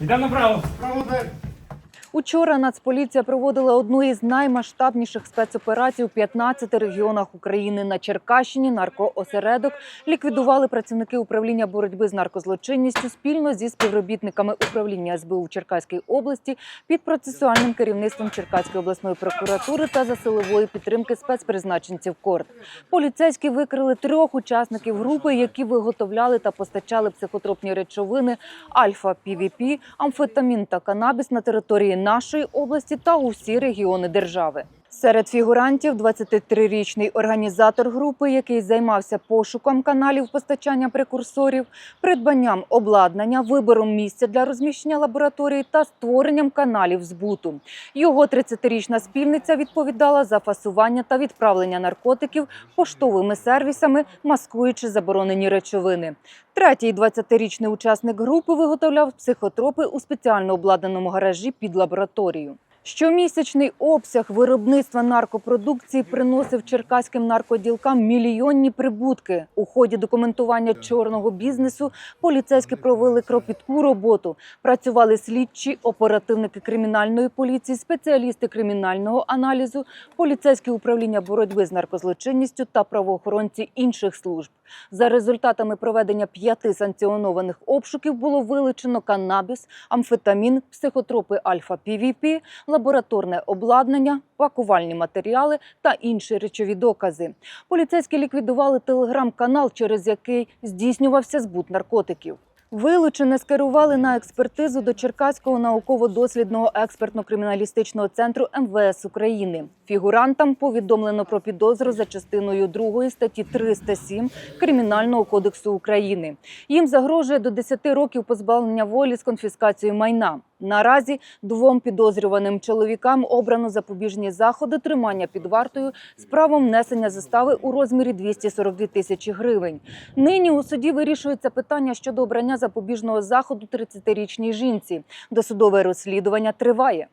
Йдемо направо. Право двері. Учора Нацполіція проводила одну із наймасштабніших спецоперацій у 15 регіонах України. На Черкащині наркоосередок ліквідували працівники управління боротьби з наркозлочинністю спільно зі співробітниками управління СБУ в Черкаській області під процесуальним керівництвом Черкаської обласної прокуратури та за силової підтримки спецпризначенців КОРД. Поліцейські викрили трьох учасників групи, які виготовляли та постачали психотропні речовини альфа пвп амфетамін та канабіс на території нашої області та усі регіони держави. Серед фігурантів 23-річний організатор групи, який займався пошуком каналів постачання прекурсорів, придбанням обладнання, вибором місця для розміщення лабораторії та створенням каналів збуту. Його 30-річна спільниця відповідала за фасування та відправлення наркотиків поштовими сервісами, маскуючи заборонені речовини. Третій 20-річний учасник групи виготовляв психотропи у спеціально обладнаному гаражі під лабораторію. Щомісячний обсяг виробництва наркопродукції приносив черкаським наркоділкам мільйонні прибутки. У ході документування чорного бізнесу поліцейські провели кропітку роботу. Працювали слідчі, оперативники кримінальної поліції, спеціалісти кримінального аналізу, поліцейське управління боротьби з наркозлочинністю та правоохоронці інших служб. За результатами проведення п'яти санкціонованих обшуків було вилучено канабіс, амфетамін, психотропи альфа-пвп, лабораторне обладнання, пакувальні матеріали та інші речові докази. Поліцейські ліквідували телеграм-канал, через який здійснювався збут наркотиків. Вилучене скерували на експертизу до Черкаського науково-дослідного експертно-криміналістичного центру МВС України. Фігурантам повідомлено про підозру за частиною 2 статті 307 Кримінального кодексу України. Їм загрожує до 10 років позбавлення волі з конфіскацією майна. Наразі двом підозрюваним чоловікам обрано запобіжні заходи тримання під вартою з правом внесення застави у розмірі 242 тисячі гривень. Нині у суді вирішується питання щодо обрання запобіжного заходу 30-річній жінці. Досудове розслідування триває.